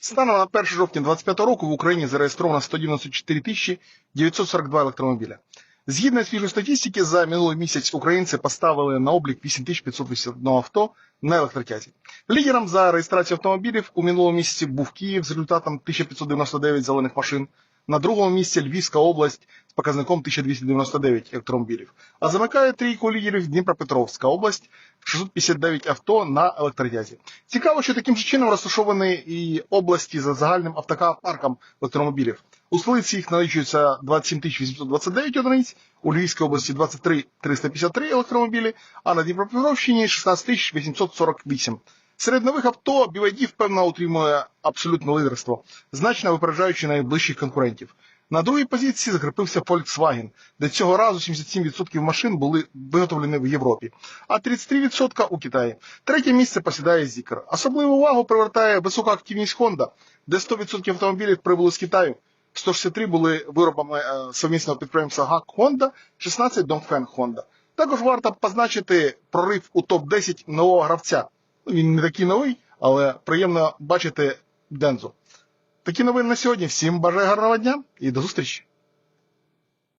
Станом на 1 жовтня 2025 року в Україні зареєстровано 194 тисячі 942 електромобіля. Згідно свіжої статистики, за минулий місяць українці поставили на облік 8581 авто на електротязі. Лідером за реєстрацію автомобілів у минулому місяці був Київ з результатом 1599 зелених машин. На другому місці Львівська область з показником 1299 електромобілів. А замикає трійку лідерів Дніпропетровська область 659 авто на електротязі. Цікаво, що таким же чином розташовані і області за загальним автопарком електромобілів. У столиці їх налічується 27 829 одиниць, у Львівській області 23 353 електромобілі, а на Дніпропетровщині 16 848. Серед нових авто BYD впевнено утримує абсолютне лидерство, значно випереджаючи найближчих конкурентів. На другій позиції закріпився Volkswagen, де цього разу 77% машин були виготовлені в Європі, а 33% у Китаї. Третє місце посідає Zikr. Особливу увагу привертає висока активність Honda, де 100% автомобілів прибули з Китаю. 163 були виробами е, совмісного підприємства ГАК Honda, 16 Dongfeng Honda. Також варто позначити прорив у топ-10 нового гравця. Ну, Він не такий новий, але приємно бачити Дензу. Такі новини на сьогодні. Всім бажаю гарного дня і до зустрічі!